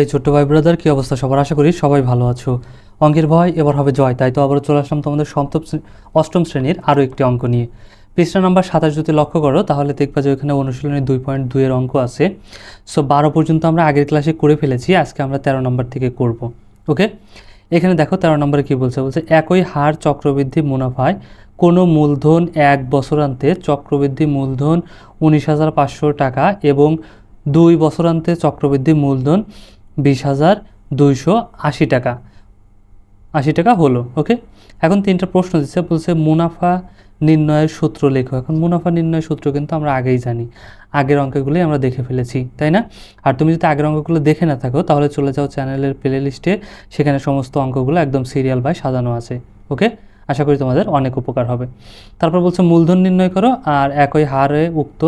এই ছোট্ট ভাই ব্রাদার কি অবস্থা? সবার আশা করি সবাই ভালো আছো। অঙ্কের ভয় এবার হবে জয়। তাই তো আবারও চলে আসলাম তোমাদের সপ্তম অষ্টম শ্রেণির আরও একটি অঙ্ক নিয়ে। পৃষ্ঠা নাম্বার সাতাশ যদি লক্ষ্য করো, তাহলে দেখবা যে ওখানে অনুশীলনে দুই পয়েন্ট দুইয়ের অঙ্ক আছে। সো বারো পর্যন্ত আমরা আগের ক্লাসে করে ফেলেছি, আজকে আমরা তেরো নম্বর থেকে করব। ওকে এখানে দেখো তেরো নম্বরে কি বলছে? বলছে, একই হার চক্রবৃদ্ধি মুনাফায় কোনো মূলধন এক বছরান্তে চক্রবৃদ্ধি মূলধন উনিশ হাজার পাঁচশো টাকা এবং দুই বছরান্তে চক্রবৃদ্ধি মূলধন বিশ হাজার দুইশো আশি টাকা। আশি টাকা হলো, ওকে? এখন তিনটা প্রশ্ন দিচ্ছে, বলছে মুনাফা নির্ণয়ের সূত্র লেখো। এখন মুনাফা নির্ণয়ের সূত্র কিন্তু আমরা আগেই জানি। আগের অঙ্কগুলোই আমরা দেখে ফেলেছি, তাই না? আর তুমি যদি আগের অঙ্কগুলো দেখে না থাকো, তাহলে চলে যাও চ্যানেলের প্লে লিস্টে সেখানে সমস্ত অঙ্কগুলো একদম সিরিয়াল বাই সাজানো আছে, ওকে? আশা করি তোমাদের অনেক উপকার হবে। তারপর বলছে মূলধন নির্ণয় করো, আর একই হারে উক্ত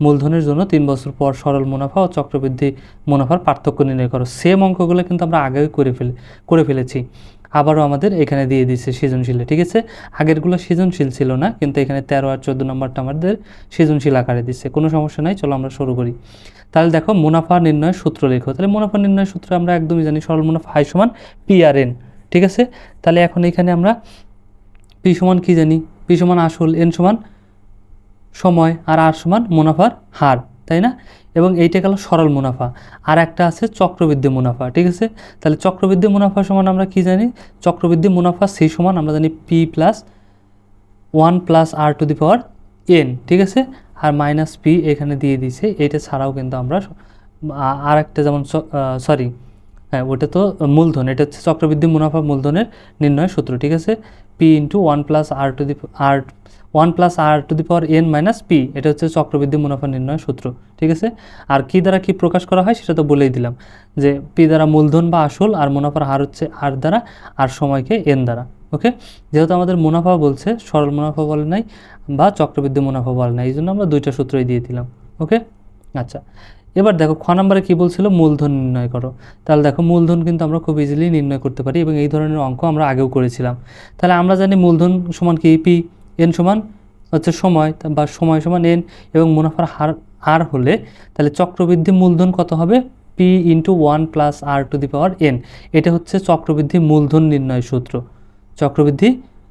মূলধনের জন্য তিন বছর পর সরল মুনাফা ও চক্রবৃদ্ধি মুনাফার পার্থক্য নির্ণয় করো। সেম অঙ্কগুলো কিন্তু আমরা আগেই করে ফেলে, করে ফেলেছি। আবারও আমাদের এখানে দিয়ে দিচ্ছে সৃজনশীলে। ঠিক আছে? আগেরগুলো সৃজনশীল ছিল না, কিন্তু এখানে তেরো আর চোদ্দ নম্বরটা আমাদের সৃজনশীল আকারে দিচ্ছে। কোনো সমস্যা নাই, চলো আমরা শুরু করি। তাহলে দেখো, মুনাফা নির্ণয়ের সূত্র লেখো। তাহলে মুনাফা নির্ণয়ের সূত্র আমরা একদমই জানি সরল মুনাফা হাই সমান পি আর এন ঠিক আছে? তাহলে এখন এখানে আমরা পি সমান কী জানি? পি সমান আসল এন সমান সময় আর আর সমান মুনাফার হার, তাই না? এবং এইটা গেল সরল মুনাফা। আর একটা আছে চক্রবৃদ্ধি মুনাফা, ঠিক আছে? তাহলে চক্রবৃদ্ধি মুনাফা সমান আমরা কি জানি? চক্রবৃদ্ধি মুনাফা সেই সমান আমরা জানি P plus one plus R to the power N, ঠিক আছে? আর মাইনাস পি এখানে দিয়ে দিয়েছে, এটা ছাড়াও কিন্তু আমরা আর একটা যেমন সরি হ্যাঁ ওটা তো মূলধন, এটা হচ্ছে চক্রবৃদ্ধি মুনাফা মূলধনের নির্ণয় সূত্র, ঠিক আছে? P into one plus R to the R one plus R to the power N minus P এটা হচ্ছে চক্রবৃদ্ধি মুনাফা নির্ণয় সূত্র, ঠিক আছে? আর কি দ্বারা কি প্রকাশ করা হয় সেটা তো বলেই দিলাম, যে পি দ্বারা মূলধন বা আসল আর মুনাফার হার হচ্ছে আর দ্বারা আর সময়কে এন দ্বারা, ওকে? যেহেতু আমাদের মুনাফা বলছে, সরল মুনাফা বলে নাই বা চক্রবৃদ্ধি মুনাফা বলে নাই, এই জন্য আমরা দুইটা সূত্রই দিয়ে দিলাম, ওকে? আচ্ছা এবার দেখো, খ নম্বরে কী বলছিল? মূলধন নির্ণয় করো। তাহলে দেখো, মূলধন কিন্তু আমরা খুব ইজিলি নির্ণয় করতে পারি এবং এই ধরনের অঙ্ক আমরা আগেও করেছিলাম। তাহলে আমরা জানি মূলধন সমান কি? পি এন সমান হচ্ছে সময় বা সময় সমান এন এবং মুনাফার হার আর হলে তাহলে চক্রবৃদ্ধি মূলধন কত হবে? P into one plus R to the power N এটা হচ্ছে চক্রবৃদ্ধি মূলধন নির্ণয় সূত্র। চক্রবৃদ্ধি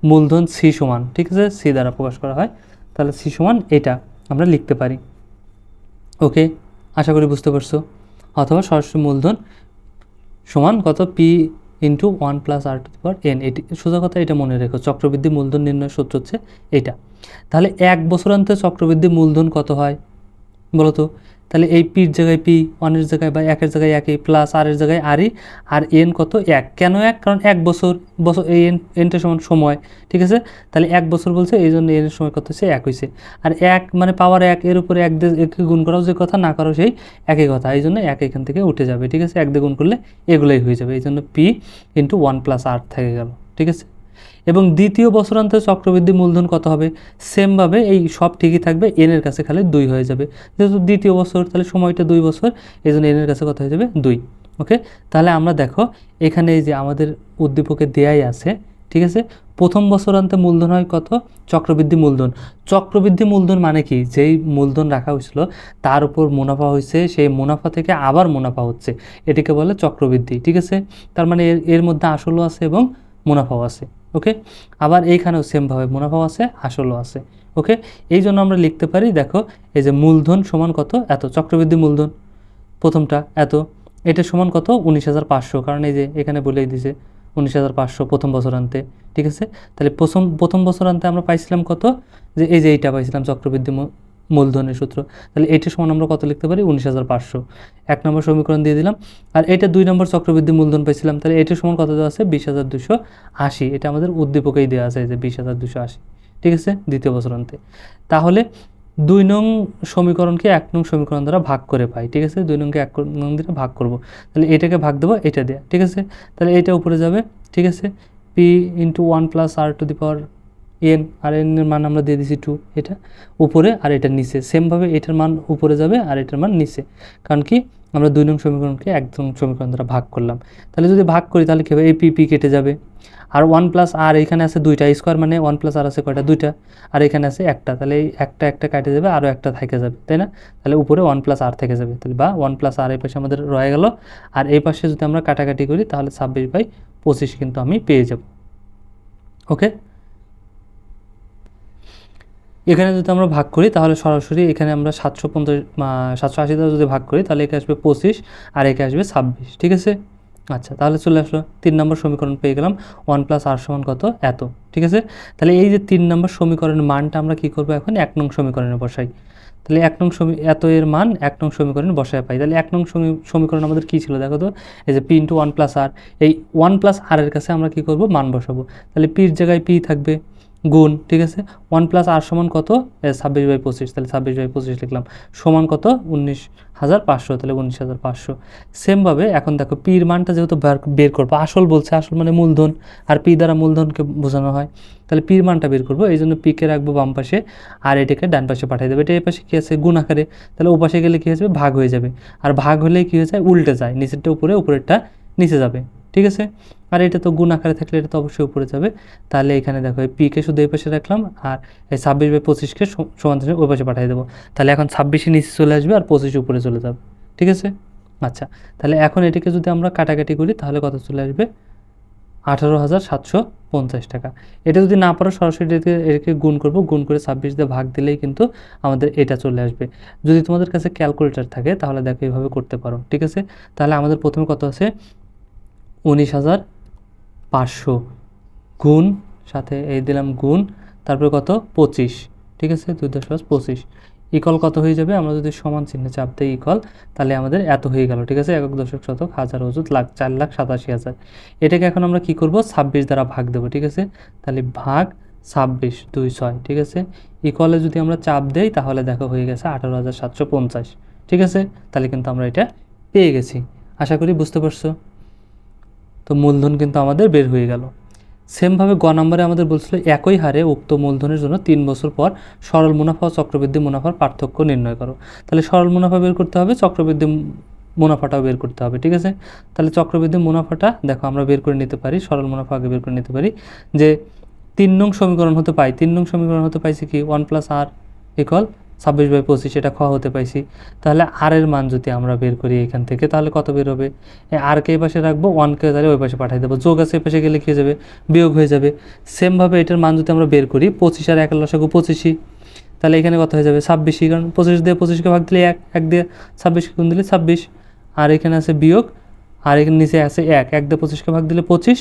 মূলধন সি সমান, ঠিক আছে? সি দ্বারা প্রকাশ করা হয়। তাহলে সি সমান এটা আমরা লিখতে পারি। ওকে আশা করি বুঝতে পারছ। অথবা সরাসরি মূলধন সমান কত? P into one plus R to power N এটি সোজা কথা, এটা মনে রেখো। চক্রবৃদ্ধি মূলধন নির্ণয় সূত্র হচ্ছে এটা। তাহলে এক বছরান্তে চক্রবৃদ্ধি মূলধন কত হয়? বলো তো। তাহলে এই পির জায়গায় পি ওয়ানের জায়গায় বা একের জায়গায় একই প্লাস আর এর জায়গায় আরই আর এন কত এক। কেন এক? কারণ এক বছর বছর, এই এন এনটা সমান সময়, ঠিক আছে? তাহলে এক বছর বলছে, এই জন্য এর সময় কত হচ্ছে, এক হয়েছে আর এক মানে পাওয়ার এক, এর উপরে এক দিয়ে একে গুণ করাও যে কথা, না করো সেই একই কথা। এই জন্য এক এখান থেকে উঠে যাবে, ঠিক আছে? এক দিয়ে গুণ করলে এগুলোই হয়ে যাবে। এই জন্য P into one plus R থেকে গেল, ঠিক আছে? এবং দ্বিতীয় বছরান্তে চক্রবৃদ্ধি মূলধন কত হবে? সেমভাবে এই সব ঠিকই থাকবে এনের কাছে খালি দুই হয়ে যাবে। যেহেতু দ্বিতীয় বছর, তাহলে সময়টা দুই বছর এই জন্য এনের কাছে কত হয়ে যাবে? দুই। ওকে তাহলে আমরা দেখো, এখানে এই যে আমাদের উদ্দীপকে দেয়াই আছে, ঠিক আছে? প্রথম বছরান্তে মূলধন হয় কত? চক্রবৃদ্ধি মূলধন। চক্রবৃদ্ধি মূলধন মানে কি? যেই মূলধন রাখা হয়েছিল, তার উপর মুনাফা হয়েছে, সেই মুনাফা থেকে আবার মুনাফা হচ্ছে। এটিকে বলে চক্রবৃদ্ধি, ঠিক আছে? তার মানে এর এর মধ্যে আসলও আছে এবং মুনাফাও আছে। ওকে? আবার এইখানেও সেমভাবে মুনাফাও আছে আসলও আছে, ওকে? এই জন্য আমরা লিখতে পারি, দেখো, এই যে মূলধন সমান কত? এত, চক্রবৃদ্ধি মূলধন, প্রথমটা, এত, এটা সমান কত? উনিশ হাজার পাঁচশো, কারণ এই যে এখানে বলেই দিছে, উনিশ হাজার পাঁচশো প্রথম বছরান্তে ঠিক আছে? তাহলে প্রথম প্রথম বছরান্তে আমরা পাইছিলাম কত? যে এই যে এইটা পাইছিলাম, চক্রবৃদ্ধি মূলধনের সূত্র। তাহলে এইটা সমান আমরা কত লিখতে পারি? উনিশ হাজার পাঁচশো। এক নম্বর সমীকরণ দিয়ে দিলাম। আর এটা দুই নম্বর চক্রবৃদ্ধি মূলধন পাইছিলাম। তাহলে এটার সমান কত দেওয়া আছে? বিশ হাজার দুশো আশি। এটা আমাদের উদ্দীপকেই দেওয়া আছে যে বিশ হাজার দুশো আশি। ঠিক আছে? দ্বিতীয় বছরান্তে তাহলে দুই নং সমীকরণকে এক নং সমীকরণ দ্বারা ভাগ করে পাই। ঠিক আছে? দুই নংকে এক নং দিয়ে ভাগ করব। তাহলে এটাকে ভাগ দেবো, এটা দিয়ে। ঠিক আছে? তাহলে এটা উপরে যাবে। ঠিক আছে? P into one plus R to the power N R N এর মান আমরা দিয়ে দিছি টু এটা উপরে আর এটা নিচে। সেমভাবে এটার মান উপরে যাবে আর এটার মান নিচে। কারণ কি? আমরা দুই নং সমীকরণকে এক নং সমীকরণ দ্বারা ভাগ করলাম। তাহলে যদি ভাগ করি, তাহলে কী হবে? এই পি পি কেটে যাবে। আর ওয়ান প্লাস আর এখানে আছে দুইটা। স্কোয়ার মানে ওয়ান প্লাস আর আছে কয়টা? দুইটা। আর এখানে আছে একটা। তাহলে এই একটা একটা কাটে যাবে, আরও একটা থেকে যাবে। তাই না? তাহলে উপরে ওয়ান প্লাস আর থেকে যাবে। তাহলে বা ওয়ান প্লাস আর এই পাশে আমাদের রয়ে গেল। আর এই পাশে যদি আমরা কাটাকাটি করি, তাহলে ছাব্বিশ বাই পঁচিশ কিন্তু আমি পেয়ে যাব। ওকে এখানে যদি আমরা ভাগ করি, তাহলে সরাসরি এখানে আমরা সাতশো পঞ্চাশ সাতশো আশি দ্বারা যদি ভাগ করি, তাহলে একে আসবে পঁচিশ আর একে আসবে ছাব্বিশ, ঠিক আছে? আচ্ছা তাহলে চলে আসলো তিন নম্বর সমীকরণ পেয়ে গেলাম, ওয়ান প্লাস আর সমান কত? এত, ঠিক আছে? তাহলে এই যে তিন নম্বর সমীকরণের মানটা আমরা কী করব এখন? এক নং সমীকরণে বসাই। তাহলে এক নং সমী, এত এর মান এক নং সমীকরণে বসায় পাই। তাহলে এক নং সমী- সমীকরণ আমাদের কী ছিল দেখো তো? এই যে P into one plus R, এই ওয়ান প্লাস আর এর কাছে আমরা কী করব? মান বসাবো। তাহলে পির জায়গায় পি থাকবে। গুণ, ঠিক আছে? ওয়ান প্লাস আর সমান কত? ছাব্বিশ বাই পঁচিশ, তাহলে ছাব্বিশ বাই পঁচিশ লিখলাম। সমান কত? উনিশ হাজার পাঁচশো, তাহলে উনিশ হাজার পাঁচশো। সেমভাবে এখন দেখো পির মানটা যেহেতু বের- করব, আসল বলছে, আসল মানে মূলধন, আর পি দ্বারা মূলধনকে বোঝানো হয়। তাহলে পির মানটা বের করব, এই জন্য পিকে রাখব বাম পাশে, আর এটাকে ডান পাশে পাঠিয়ে দেবে। এটা এই পাশে কী আছে? গুণ আকারে। তাহলে ও পাশে গেলে কী হয়ে যাবে? ভাগ হয়ে যাবে। আর ভাগ হলে কী হয়ে যায়? উল্টে যায়। নিচেরটা উপরে, উপরেরটা নিচে যাবে। ঠিক আছে? আর এটা তো গুণ আকারে থাকলে এটা তো অবশ্যই উপরে যাবে। তাহলে এখানে দেখো, এই পিকে শুধু এই পাশে রাখলাম, আর এই ছাব্বিশ বাই পঁচিশকে সম- সমান ওই পাশে পাঠিয়ে দেবো। তাহলে এখন ছাব্বিশে নিচে চলে আসবে আর পঁচিশ উপরে চলে যাবে। ঠিক আছে? আচ্ছা তাহলে এখন এটাকে যদি আমরা কাটাকাটি করি, তাহলে কত চলে আসবে? আঠারো হাজার সাতশো পঞ্চাশ টাকা। এটা যদি না পারো, সরাসরি এটাকে গুণ করব। গুণ করে ছাব্বিশ দিয়ে ভাগ দিলেই কিন্তু আমাদের এটা চলে আসবে। যদি তোমাদের কাছে ক্যালকুলেটার থাকে, তাহলে দেখো এইভাবে করতে পারো। ঠিক আছে? তাহলে আমাদের প্রথমে কত আছে? উনিশ হাজার পাঁচশো গুণ, সাথে এই দিলাম গুণ, তারপরে কত? পঁচিশ। ঠিক আছে? দুই দশ পঁচিশ। ইকল কত হয়ে যাবে? আমরা যদি সমান চিহ্নে চাপ দিই ইকল তাহলে আমাদের এত হয়ে গেল। ঠিক আছে? একক দশক শতক, হাজার ওজুদ লাখ, চার লাখ সাতাশি হাজার। এটাকে এখন আমরা কি করব? ছাব্বিশ দ্বারা ভাগ দেবো। ঠিক আছে? তাহলে ভাগ ছাব্বিশ, দুই, ছয়। ঠিক আছে? ইকলে যদি আমরা চাপ দেই, তাহলে দেখো হয়ে গেছে আঠারো হাজার সাতশো পঞ্চাশ। ঠিক আছে? তাহলে কিন্তু আমরা এটা পেয়ে গেছি। আশা করি বুঝতে পারছ। তো মূলধন কিন্তু আমাদের বের হয়ে গেল। সেমভাবে গ নম্বরে আমাদের বলছিল, একই হারে উক্ত মূলধনের জন্য তিন বছর পর সরল মুনাফা ও চক্রবৃদ্ধি মুনাফার পার্থক্য নির্ণয় করো। তাহলে সরল মুনাফা বের করতে হবে, চক্রবৃদ্ধি মুনাফাটাও বের করতে হবে, ঠিক আছে? তাহলে চক্রবৃদ্ধি মুনাফাটা, দেখো আমরা বের করে নিতে পারি, সরল মুনাফা আগে বের করে নিতে পারি, যে তিন নং সমীকরণ হতে পাই, তিন নং সমীকরণ হতে পাইছি কি? ওয়ান প্লাস আর ইকল ছাব্বিশ বাই পঁচিশ এটা খ হতে পাইছি। তাহলে আর এর মান যদি আমরা বের করি এখান থেকে, তাহলে কত বের হবে? আর কে এই পাশে রাখব ওয়ানকে তাহলে ওই পাশে পাঠিয়ে দেবো। যোগ আছে এই পাশে গেলে কী হয়ে যাবে? বিয়োগ হয়ে যাবে। সেমভাবে এটার মান যদি আমরা বের করি, পঁচিশ আর এক লসাগু পঁচিশই। তাহলে এখানে কত হয়ে যাবে? ছাব্বিশই কারণ পঁচিশ দিয়ে পঁচিশকে ভাগ দিলে এক এক দিয়ে ছাব্বিশকে গুণ দিলে ছাব্বিশ। আর এখানে আছে বিয়োগ, আর এখানে নিচে আছে এক। এক দিয়ে পঁচিশকে ভাগ দিলে পঁচিশ।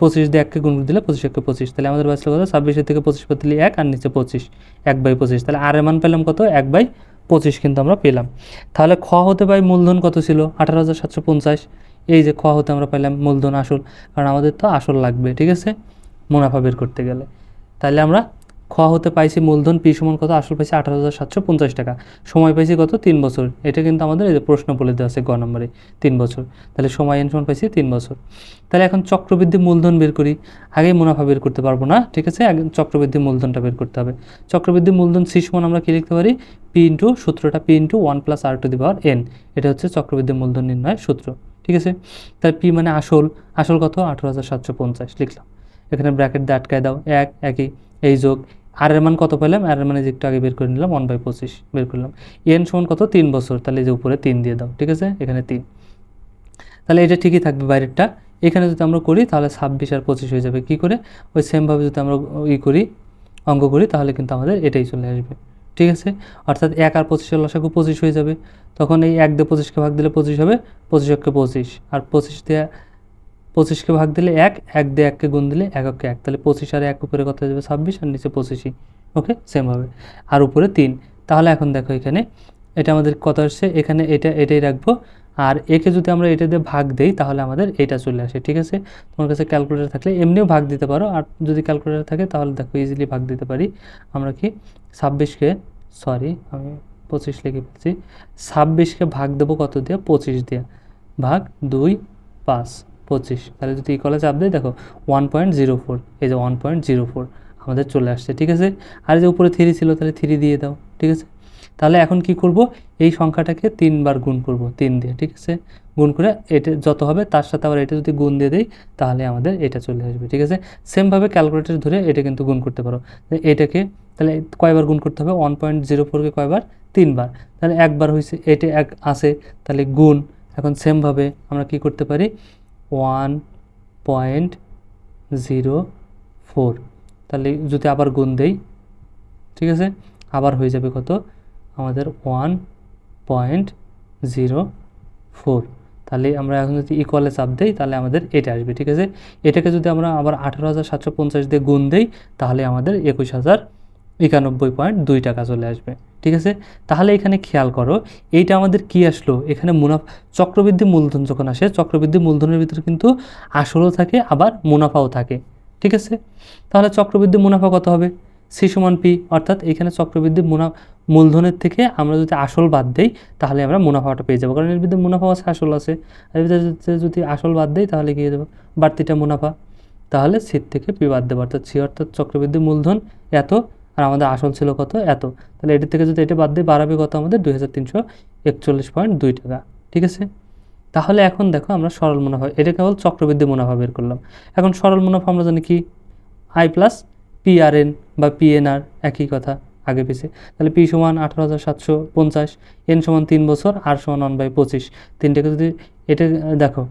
পঁচিশ দিয়ে এককে গুণ দিলে পঁচিশ এককে পঁচিশ। তাহলে আমাদের বাঁচলো কত ছাব্বিশের থেকে পঁচিশ দিলে এক, আর নিচে পঁচিশ, এক বাই পঁচিশ। তাহলে আর মান পেলাম কত? এক বাই পঁচিশ কিন্তু আমরা পেলাম। তাহলে খ হতে পাই মূলধন কত ছিল? আঠারো হাজার সাতশো পঞ্চাশ। এই যে খ হতে আমরা পেলাম মূলধন আসল, কারণ আমাদের তো আসল লাগবে, ঠিক আছে? মুনাফা বের করতে গেলে। তাহলে আমরা খ হতে পাইছি মূলধন পি সমান কত? আসল পাইছি আঠারো হাজার সাতশো পঞ্চাশ টাকা। সময় পাইছি কত? তিন বছর। এটা কিন্তু আমাদের এই যে প্রশ্ন বলে দেওয়া আছে গ নম্বরে, তিন বছর। তাহলে সময় এন সমান পাইছি তিন বছর। তাহলে এখন চক্রবৃদ্ধি মূলধন বের করি। আগেই মুনাফা বের করতে পারব না, ঠিক আছে? আগে চক্রবৃদ্ধি মূলধনটা বের করতে হবে। চক্রবৃদ্ধি মূলধন সি সমান আমরা কী লিখতে পারি? পি ইন্টু সূত্রটা, P into one plus R to the power N. এটা হচ্ছে চক্রবৃদ্ধি মূলধন নির্ণয় সূত্র, ঠিক আছে? তাহলে পি মানে আসল। আসল কত? আঠারো হাজার সাতশো পঞ্চাশ। লিখলাম। এখানে ব্র্যাকেট দিয়ে আটকায় দাও। এক একই এই যোগ আর এর মান কত পেলাম? আর এর মানে একটু আগে বের করে নিলাম ওয়ান বাই পঁচিশ বের করলাম। এন সমান কত? তিন বছর। তাহলে যে উপরে তিন দিয়ে দাও, ঠিক আছে? এখানে তিন। তাহলে এটা ঠিকই থাকবে বাইরেরটা। এখানে যদি আমরা করি, তাহলে ছাব্বিশ আর পঁচিশ হয়ে যাবে কি করে? ওই সেমভাবে যদি আমরা ই করি, অঙ্ক করি, তাহলে কিন্তু আমাদের এটাই চলে আসবে, ঠিক আছে? অর্থাৎ এক আর পঁচিশের লসাগু পঁচিশ হয়ে যাবে। তখন এই এক দিয়ে পঁচিশকে ভাগ দিলে পঁচিশ হবে, পঁচিশ এককে পঁচিশ। আর পঁচিশ দিয়ে পঁচিশকে ভাগ দিলে এক এক দিয়ে এককে গুণ দিলে এককে এক। তাহলে পঁচিশ আর এক উপরে কত যাবে? ছাব্বিশ আর নিচে পঁচিশই। ওকে সেমভাবে আর উপরে তিন। তাহলে এখন দেখো এখানে, এটা আমাদের কত আসছে? এখানে এটা, এটাই রাখব। আর একে যদি আমরা এটা দিয়ে ভাগ দেই, তাহলে আমাদের এটা চলে আসে, ঠিক আছে? তোমার কাছে ক্যালকুলেটর থাকলে এমনিও ভাগ দিতে পারো। আর যদি ক্যালকুলেটর থাকে, তাহলে দেখো ইজিলি ভাগ দিতে পারি। আমরা কি ছাব্বিশকে সরি আমি পঁচিশ লিখে ফেলছি। ছাব্বিশকে ভাগ দেবো কত দিয়ে? পঁচিশ দিয়ে। ভাগ দুই, পাঁচ। পঁচিশ। তাহলে যদি ইকলে চাপ দেয় দেখো ওয়ান পয়েন্ট জিরো ফোর এই যে ওয়ান পয়েন্ট জিরো ফোর আমাদের চলে আসছে, ঠিক আছে? আর যে উপরে থ্রি ছিল, তাহলে থ্রি দিয়ে দাও, ঠিক আছে? তাহলে এখন কি করব? এই সংখ্যাটাকে তিনবার গুণ করব, তিন দিয়ে, ঠিক আছে? গুণ করে এটা যত হবে, তার সাথে আবার এটা যদি গুণ দিয়ে দিই, তাহলে আমাদের এটা চলে আসবে, ঠিক আছে? সেমভাবে ক্যালকুলেটর ধরে এটা কিন্তু গুণ করতে পারো। এটাকে, তাহলে কয়বার গুণ করতে হবে? ওয়ান পয়েন্ট জিরো ফোরকে কয়বার? তিনবার। তাহলে একবার হয়েছে এটা এক আসে তাহলে গুণ। এখন সেমভাবে আমরা কি করতে পারি? ওয়ান পয়েন্ট জিরো ফোর তাহলে যদি আবার গুণ দেই, ঠিক আছে? আবার হয়ে যাবে কত? আমাদের ওয়ান পয়েন্ট জিরো ফোর তাহলে আমরা এখন যদি ইকুয়ালে চাপ দিই, তাহলে আমাদের এটা আসবে, ঠিক আছে? এটাকে যদি আমরা আবার আঠারো হাজার সাতশো পঞ্চাশ দিয়ে গুণ দিই, তাহলে আমাদের একুশ হাজার একানব্বই পয়েন্ট দুই টাকা চলে আসবে, ঠিক আছে? তাহলে এখানে খেয়াল করো, এইটা আমাদের কি আসলো? এখানে মুনাফা, চক্রবৃদ্ধি মূলধন যখন আসে, চক্রবৃদ্ধি মূলধনের ভিতরে কিন্তু আসলও থাকে, আবার মুনাফাও থাকে, ঠিক আছে? তাহলে চক্রবৃদ্ধি মুনাফা কত হবে? সি সমান পি, অর্থাৎ এখানে চক্রবৃদ্ধি মুনা, মূলধনের থেকে আমরা যদি আসল বাদ দেই, তাহলে আমরা মুনাফাটা পেয়ে যাব, কারণ এর ভিতরে মুনাফা আছে, আসল আছে। এর ভিতরে যদি আসল বাদ দেই, তাহলে হয়ে যাব? বাড়তিটা মুনাফা। তাহলে সিট থেকে পি বাদ দেবো, অর্থাৎ সি, অর্থাৎ চক্রবৃদ্ধি মূলধন, এত আর আমাদের আসল ছিল কত? এত। তাহলে এটি থেকে যদি এটা বাদ দিয়ে বাড়াবে কত আমাদের? দুই হাজার তিনশো একচল্লিশ পয়েন্ট দুই টাকা। ঠিক আছে? তাহলে এখন দেখো আমরা সরল মুনাফা, এটা কেবল চক্রবৃদ্ধি মুনাফা বের করলাম। এখন সরল মুনাফা আমরা জানি কি? আই প্লাস পিআরএন বা পিএনআর একই কথা, আগে পিছে তাহলে পি সমান আঠারো হাজার সাতশো পঞ্চাশ এন সমান তিন বছর আর সমান ওয়ান বাই পঁচিশ। তিনটাকে যদি এটা, দেখো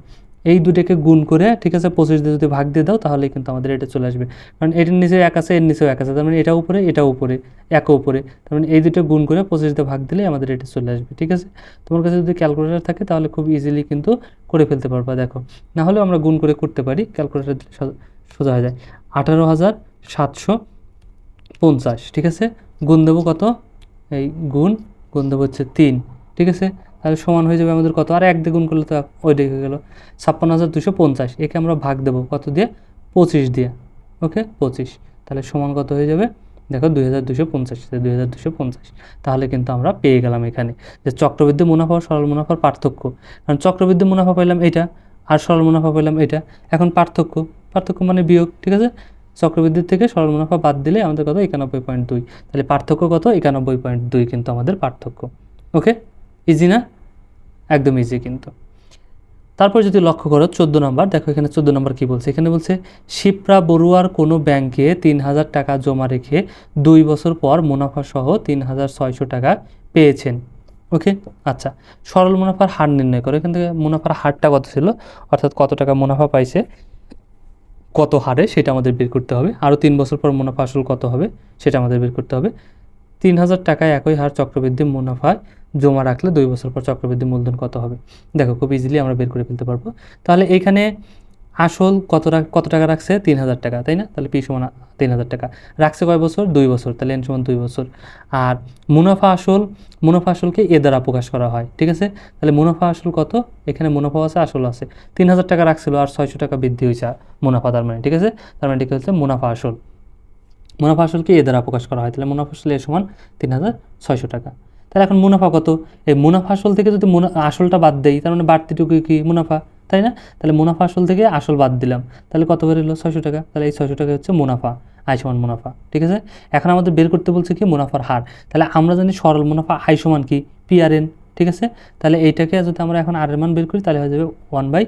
এই দুটোকে গুণ করে, ঠিক আছে, পঁচিশ দিয়ে যদি ভাগ দিয়ে দাও, তাহলে কিন্তু আমাদের এটা চলে আসবে। কারণ এটার নিচে এক আছে, এর নিচেও এক আছে, তার মানে এটা উপরে এটা উপরে, এক উপরে। তার মানে এই দুটো গুণ করে পঁচিশ দিয়ে ভাগ দিলে আমাদের এটা চলে আসবে, ঠিক আছে? তোমার কাছে যদি ক্যালকুলেটার থাকে, তাহলে খুব ইজিলি কিন্তু করে ফেলতে পারবা, দেখো। না হলেও আমরা গুণ করে করতে পারি ক্যালকুলেটর দিলে সোজা হয়ে যায়। আঠারো হাজার সাতশো পঞ্চাশ, ঠিক আছে? গুণ দেবো কত? এই গুণ গুণ দেবো হচ্ছে তিন, ঠিক আছে? তাহলে সমান হয়ে যাবে আমাদের কত? আর এক দিয়ে গুণ করলে তো ওই দিকে গেলো। ছাপ্পান্ন হাজার দুশো পঞ্চাশ। একে আমরা ভাগ দেবো কত দিয়ে? পঁচিশ দিয়ে। ওকে? পঁচিশ। তাহলে সমান কত হয়ে যাবে? দেখো দুই হাজার দুশো পঞ্চাশ। দুই হাজার দুশো পঞ্চাশ। তাহলে কিন্তু আমরা পেয়ে গেলাম এখানে। যে চক্রবৃদ্ধি মুনাফা সরল মুনাফার পার্থক্য। কারণ চক্রবৃদ্ধি মুনাফা পেলাম এটা আর সরল মুনাফা পেলাম এটা এখন পার্থক্য। পার্থক্য মানে বিয়োগ, ঠিক আছে? চক্রবৃদ্ধির থেকে সরল মুনাফা বাদ দিলে আমাদের কত? একানব্বই পয়েন্ট দুই। তাহলে পার্থক্য কত? একানব্বই পয়েন্ট দুই কিন্তু আমাদের পার্থক্য। ওকে? ইজি না? একদম ইজি কিন্তু। তারপর যদি লক্ষ্য করো, চোদ্দ নম্বর, দেখো এখানে চোদ্দ নম্বর কি বলছে? এখানে বলছে, শিপ্রা বড়ুয়ার কোনো ব্যাংকে তিন হাজার টাকা জমা রেখে দুই বছর পর মুনাফা সহ তিন হাজার ছয়শো টাকা পেয়েছেন। ওকে আচ্ছা। সরল মুনাফার হার নির্ণয় করো। এখান থেকে মুনাফার হারটা কত ছিল? অর্থাৎ কত টাকা মুনাফা পাইছে? কত হারে? সেটা আমাদের বের করতে হবে। আরও তিন বছর পর মুনাফা আসল কত হবে? সেটা আমাদের বের করতে হবে। তিন হাজার টাকায় একই হার চক্রবৃদ্ধি মুনাফায় জমা রাখলে দুই বছর পর চক্রবৃদ্ধি মূলধন কত হবে? দেখো, খুব ইজিলি আমরা বের করে ফেলতে পারব। তাহলে এখানে আসল কত কত টাকা রাখছে? তিন হাজার টাকা, তাই না? তাহলে পি সমান তিন হাজার টাকা। রাখছে কয় বছর? দুই বছর, তাহলে এন সমান দুই বছর। আর মুনাফা আসল, মুনাফা আসলকে এ দ্বারা প্রকাশ করা হয়, ঠিক আছে? তাহলে মুনাফা আসল কত? এখানে মুনাফা আছে আসল আছে। তিন হাজার টাকা রাখছিল আর ছয়শো টাকা বৃদ্ধি হয়েছে মুনাফা, তার মানে ঠিক আছে? তার মানে ঠিক হচ্ছে মুনাফা আসল। মুনাফা আসলকে এ দ্বারা প্রকাশ করা হয়, তাহলে মুনাফা আসলে এ সমান তিন হাজার ছয়শো টাকা। তাহলে এখন মুনাফা কত? এই মুনাফা আসল থেকে যদি মুনা আসলটা বাদ দেই, তার মানে বাড়তিটুকু কি মুনাফা? তাই না? তাহলে মুনাফা আসল থেকে আসল বাদ দিলাম। তাহলে কত বেরোলো ছয়শো টাকা। তাহলে এই ছয়শো টাকা হচ্ছে মুনাফা, আয় সমান মুনাফা। ঠিক আছে? এখন আমাদের বের করতে বলছে কি? মুনাফার হার। তাহলে আমরা জানি সরল মুনাফা, আয় সমান কি? পিআরএন ঠিক আছে? তাহলে এইটাকে যদি আমরা এখন আর এর মান বের করি, তাহলে হয়ে যাবে one by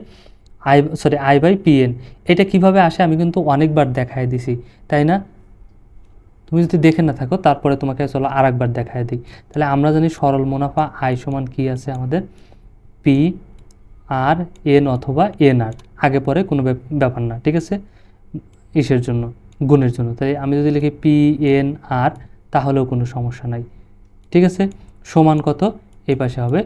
I sorry I by PN এটা কীভাবে আসে? আমি কিন্তু অনেকবার দেখায় দিছি। তাই না? তুমি যদি দেখে না থাকো, তারপরে তোমাকে চলো আর একবার দেখায় দিই। তাহলে আমরা জানি সরল মুনাফা আয় সমান কি আছে আমাদের? পি আর এন অথবা এন আর। আগে পরে কোনো ব্যাপ- ব্যাপার না, ঠিক আছে? ইসের জন্য, গুণের জন্য। তাই আমি যদি লিখি পি এন আর, তাহলেও কোনো সমস্যা নাই, ঠিক আছে? সমান কত? এই পাশে হবে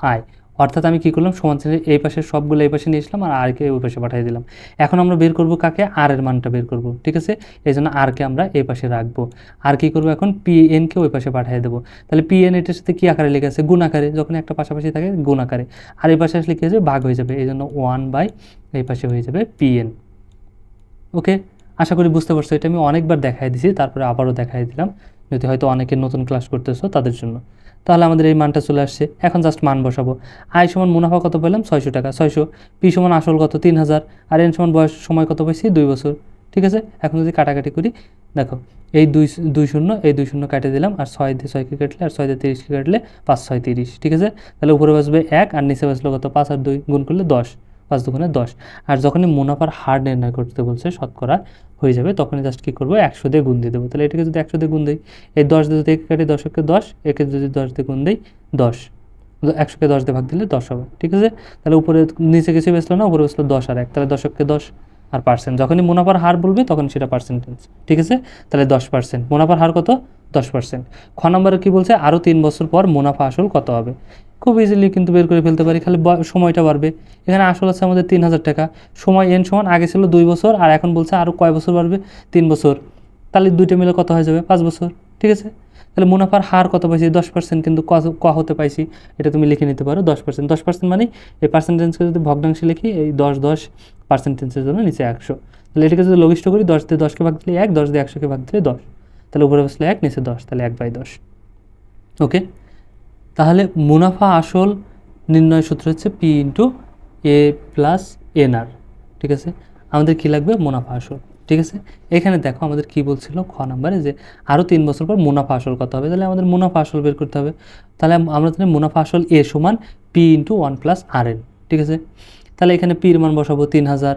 আয় অর্থাৎ আমি কি করলাম? সমান চিহ্নের এই পাশে সবগুলো এই পাশে নিয়ে আর আরকে ওই পাশে পাঠিয়ে দিলাম। এখন আমরা বের করব কাকে? আর এর মানটা বের করব, ঠিক আছে? এই জন্য আরকে আমরা এই পাশে রাখব। আর কি করব এখন? পি এনকে ওই পাশে পাঠিয়ে দেবো। তাহলে পি এন এটার সাথে কী আকারে লেগে আছে? গুণ আকারে, যখন একটা পাশাপাশি থাকে গুণ আকারে। আর এই পাশে আসলে কী হয়ে যাবে? ভাগ হয়ে যাবে। এই জন্য ওয়ান বাই এই পাশে হয়ে যাবে পি এন ওকে আশা করি বুঝতে পারছ। এটা আমি অনেকবার দেখাই দিছি, তারপরে আবারও দেখাই দিলাম। যদি হয়তো অনেকে নতুন ক্লাস করতেছো তাদের জন্য। তাহলে আমাদের এই মানটা চলে আসছে। এখন জাস্ট মান বসাবো। আয় সমান মুনাফা কত পেলাম? ছয়শো টাকা। ছয়শো। পি সমান আসল কত? তিন হাজার আর এন সমান বয়স, সময় কত পাইছি? দুই বছর। ঠিক আছে? এখন যদি কাটাকাটি করি, দেখো, এই দুই দুই শূন্য, এই দুই শূন্য কাটে দিলাম, আর ছয় দিয়ে ছয়কে কাটলে, আর ছয় দিয়ে তিরিশকে কাটলে পাঁচ ছয় তিরিশ। ঠিক আছে? তাহলে উপরে বাসবে এক, আর নিচে বাসলো কত? পাঁচ আর দুই গুণ করলে দশ। পাঁচ দুগুণে দশ। আর যখনই মুনাফার হার নির্ণয় করতে বলছে, শতকরা হয়ে যাবে, তখনই জাস্ট কী করব? একশো দিয়ে গুণ দিয়ে দেবো। তাহলে এটাকে যদি একশো দিয়ে গুণ দিই, এই দশ দিয়ে যদি একে কাটি দশকে দশ, একে যদি দশ দিয়ে গুণ দিই দশ। একশোকে দশ দিয়ে ভাগ দিলে দশ হবে, ঠিক আছে? তাহলে উপরে নিচে কিছু বেসলো না, উপরে বেসলো দশ আর এক। তাহলে দশককে দশ। আর পার্সেন্ট যখনই মুনাফার হার বলবে, তখন সেটা পার্সেন্টেজ ঠিক আছে? তাহলে দশ পার্সেন্ট মুনাফার হার কত? দশ পার্সেন্ট খ নম্বরে কী বলছে? আরও তিন বছর পর মুনাফা আসল কত হবে? খুব ইজিলি কিন্তু বের করে ফেলতে পারি, খালি সময়টা বাড়বে। এখানে আসল আছে আমাদের তিন হাজার টাকা। সময় এন সমান, আগে ছিল দুই বছর, আর এখন বলছে আরও কয় বছর বাড়বে? তিন বছর। তাহলে দুইটা মিলে কত হয়ে যাবে? পাঁচ বছর। ঠিক আছে? তাহলে মুনাফার হার কত পাইছি? দশ পার্সেন্ট কিন্তু ক- হতে পাইছি। এটা তুমি লিখে নিতে পারো দশ পার্সেন্ট দশ পার্সেন্ট মানে এই পার্সেন্টেজকে যদি ভগ্নাংশে লিখি, এই দশ দশ পার্সেন্টেজের জন্য নিচে একশো। তাহলে এটাকে যদি লঘিষ্ঠ করি, দশ দিয়ে দশকে ভাগ দিলে এক, দশ দিয়ে একশোকে ভাগ দিলে দশ। তাহলে উপরে বসলে এক, নিচে দশ, তাহলে এক বাই দশ। ওকে? তাহলে মুনাফা আসল নির্ণয় সূত্র হচ্ছে P into A plus NR ঠিক আছে? আমাদের কী লাগবে? মুনাফা আসল। ঠিক আছে? এখানে দেখো আমাদের কি বলছিল? খ নাম্বারে যে আরও তিন বছর পর মুনাফা আসল কত হবে। তাহলে আমাদের মুনাফা আসল বের করতে হবে। তাহলে আমরা তাহলে মুনাফা আসল এ সমান P into one plus R N ঠিক আছে? তাহলে এখানে পির মান বসাবো তিন হাজার।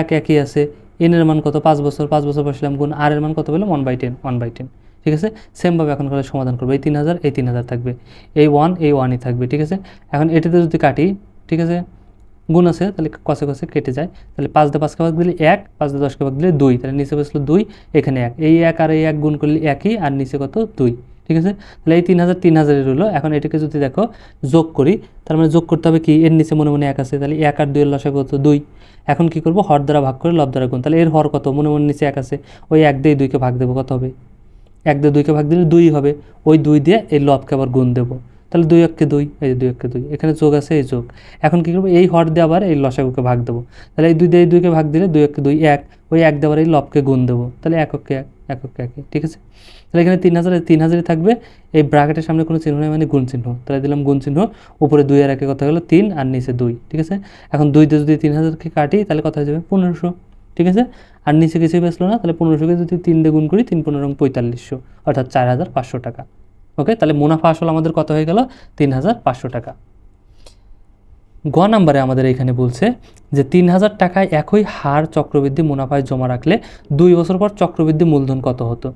এক একই আছে। এনের মান কত? পাঁচ বছর। পাঁচ বছর বসলাম গুণ আর এর মান কত পেলাম? One by ten one by ten ঠিক আছে? সেমভাবে এখন করে সমাধান করব। এই তিন হাজার, এই তিন হাজার থাকবে। এই ওয়ান এই ওয়ানই থাকবে, ঠিক আছে? এখন এটিতে যদি কাটি, ঠিক আছে? গুণ আছে, তাহলে কষে কষে কেটে যায়। তাহলে পাঁচ দিয়ে পাঁচকে ভাগ দিলে এক, পাঁচ দশকে ভাগ দিলে দুই। তাহলে নিচে বসল দুই, এখানে এক। এই এক আর এই এক গুণ করলে একই, আর নিচে কত? দুই। ঠিক আছে? তাহলে এই তিন হাজার তিন হাজারের রইল। এখন এটাকে যদি দেখো, যোগ করি, তার মানে যোগ করতে হবে কি? এর নিচে মনে মনে এক আছে, তাহলে এক আর দুইয়ের লসা কত? দুই। এখন কি করব? হর দ্বারা ভাগ করে লব দ্বারা গুণ। তাহলে এর হর কত? মনে মনে নিচে এক আছে। ওই এক দিয়ে দুইকে ভাগ দেবো, কত হবে? এক দিয়ে দুইকে ভাগ দিলে দুই হবে। ওই দুই দিয়ে এই লবকে আবার গুণ দেবো। তাহলে দুই এককে দুই, এই যে দুই এককে দুই। এখানে যোগ আছে, এই যোগ। এখন কী করব? এই হর দিয়ে আবার এই লসাগুকে ভাগ দেবো। তাহলে এই দুই দিয়ে এই দুইকে ভাগ দিলে দুই এককে দুই, এক। ওই এক দিয়ে আবার এই লবকে গুণ দেবো। তাহলে এককে এক এক এককে একে, ঠিক আছে? তাহলে এখানে তিন হাজারে, তিন হাজারই থাকবে। এই ব্রাকেটের সামনে কোনো চিহ্ন নেই মানে গুণ চিহ্ন। তাহলে দিলাম গুণ চিহ্ন। উপরে দুই আর একে কথা হলো তিন, আর নিচে দুই, ঠিক আছে? এখন দুই দিয়ে যদি তিন হাজারকে কাটি, তাহলে কথা হয়ে যাবে পনেরোশো, ঠিক আছে? আর নিচে কিছুই বেসলো না, তাহলে পনেরোশোকে যদি তিন দিয়ে গুণ করি, তিন পনেরো পঁয়তাল্লিশশো, অর্থাৎ চার হাজার পাঁচশো টাকা। ওকে তাহলে মুনাফা আসল আমাদের কত হয়ে গেল? তিন হাজার পাঁচশো টাকা। গ নাম্বারে আমাদের এখানে বলছে যে তিন হাজার টাকায় একই হার চক্রবৃদ্ধি মুনাফায় জমা রাখলে দুই বছর পর চক্রবৃদ্ধি মূলধন কত হতো?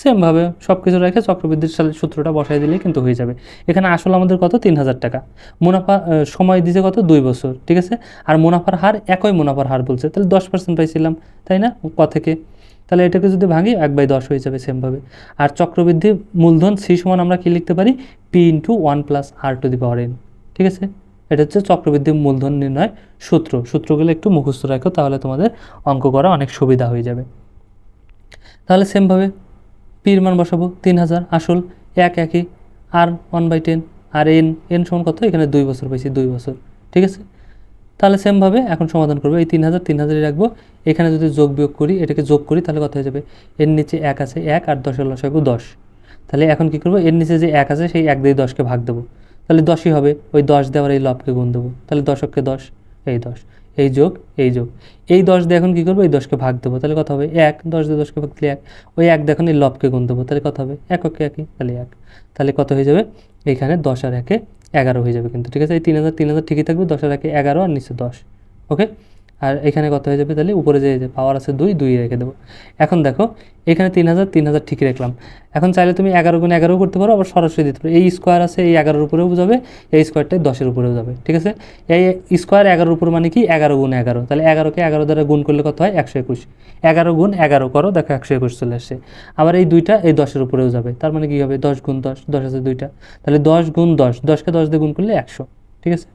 সেমভাবে সব কিছু রেখে চক্রবৃদ্ধির সালে সূত্রটা বসাই দিলেই কিন্তু হয়ে যাবে। এখানে আসলে আমাদের কত? তিন হাজার টাকা। মুনাফা সময় দিতে কত? দুই বছর, ঠিক আছে? আর মুনাফার হার একই মুনাফার হার বলছে। তাহলে দশ পার্সেন্ট পাইছিলাম, তাই না? ক থেকে? তাহলে এটাকে যদি ভাঙি এক বাই দশ হয়ে যাবে সেমভাবে আর চক্রবৃদ্ধি মূলধন সি সমান আমরা কি লিখতে পারি? P into one plus R to the power N ঠিক আছে? এটা হচ্ছে চক্রবৃদ্ধি মূলধন নির্ণয় সূত্র। সূত্রগুলো একটু মুখস্থ রাখো, তাহলে তোমাদের অঙ্ক করা অনেক সুবিধা হয়ে যাবে। তাহলে সেমভাবে পির মান বসাবো, তিন হাজার, আসল এক একই আর ওয়ান বাই টেন আর এন এন সমান কত? এখানে দুই বছর পাইছি, দুই বছর, ঠিক আছে? তাহলে সেমভাবে এখন সমাধান করব। এই তিন হাজার, তিন হাজারই রাখব। এখানে যদি যোগ বিয়োগ করি, এটাকে যোগ করি, তাহলে কত হয়ে যাবে? এর নিচে এক আছে, এক আর দশের লসাগু দশ। তাহলে এখন কি করব? এর নিচে যে এক আছে, সেই এক দিয়ে দশকে ভাগ দেবো। তাহলে দশই হবে। ওই দশ আবার এই লবকে গুণ দেবো। তাহলে দশককে দশ, এই দশ। এই যোগ এই যোগ। এই দশ দিয়ে এখন কী করব? এই দশকে ভাগ দেবো। তাহলে কত হবে? এক। দশ দিয়ে দশকে ভাগ দিলে এক। ওই এক দেখুন, এই লবকে গুণ দেবো। তাহলে কত হবে? এককে একই, তাহলে এক। তাহলে কত হয়ে যাবে? এইখানে দশ আর একে এগারো হয়ে যাবে কিন্তু, ঠিক আছে? এই তিন হাজার তিন হাজার ঠিকই থাকবে, দশ হাজার এগারো আর নিচে দশ, ওকে? আর এখানে কত হয়ে যাবে তাহলে? উপরে যে পাওয়ার আছে দুই দুই রেখে দেবো। এখন দেখো, এখানে তিন হাজার তিন হাজার ঠিকই রাখলাম। এখন চাইলে তুমি এগারো গুণ এগারো করতে পারো, আবার সরাসরি দিতে পারো। এই স্কোয়ার আছে, এই এগারোর উপরেও যাবে, এই স্কোয়ারটাই দশের উপরেও যাবে, ঠিক আছে? এই স্কোয়ার এগারোর উপর মানে কি? এগারো গুণ এগারো। তাহলে এগারোকে এগারো দ্বারা গুণ করলে কত হয়? একশো একুশ। এগারো গুণ এগারো করো, দেখো একশো একুশ চলে আসছে। আবার এই দুইটা এই দশের উপরেও যাবে। তার মানে কি হবে? দশ গুণ দশ দশ আছে দুইটা। তাহলে দশ গুণ দশ, দশকে দশ দিয়ে গুণ করলে একশো। ঠিক আছে?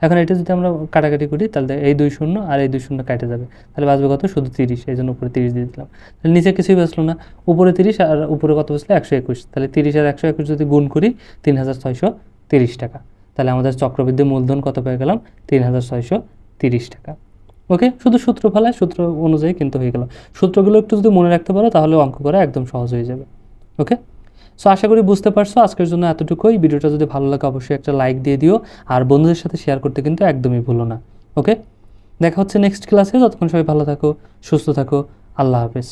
এখন এটা যদি আমরা কাটাকাটি করি, তাহলে এই দুই শূন্য আর এই দুই শূন্য কাটে যাবে। তাহলে বাঁচবে কত? শুধু তিরিশ। এই জন্য উপরে তিরিশ দিয়ে দিলাম। তাহলে নিচে কিছুই বাঁচলো না। উপরে তিরিশ আর উপরে কত বসলে একশো একুশ। তাহলে তিরিশ আর একশো একুশ যদি গুণ করি, তিন হাজার ছয়শো তিরিশ টাকা। তাহলে আমাদের চক্রবৃদ্ধি মূলধন কত পেয়ে গেলাম? তিন হাজার ছয়শো তিরিশ টাকা। ওকে? শুধু সূত্র ফেলায় সূত্র অনুযায়ী কিন্তু হয়ে গেল। সূত্রগুলো একটু যদি মনে রাখতে পারো, তাহলে অঙ্ক করা একদম সহজ হয়ে যাবে। ওকে? সো আশা করি বুঝতে পারছ। আজকের জন্য এতটুকুই। ভিডিওটা যদি ভালো লাগে, অবশ্যই একটা লাইক দিয়ে দিও। আর বন্ধুদের সাথে শেয়ার করতে কিন্তু একদমই ভুলো না। ওকে দেখা হচ্ছে নেক্সট ক্লাসে যতক্ষণ সবাই ভালো থাকো, সুস্থ থাকো, আল্লাহ হাফেজ।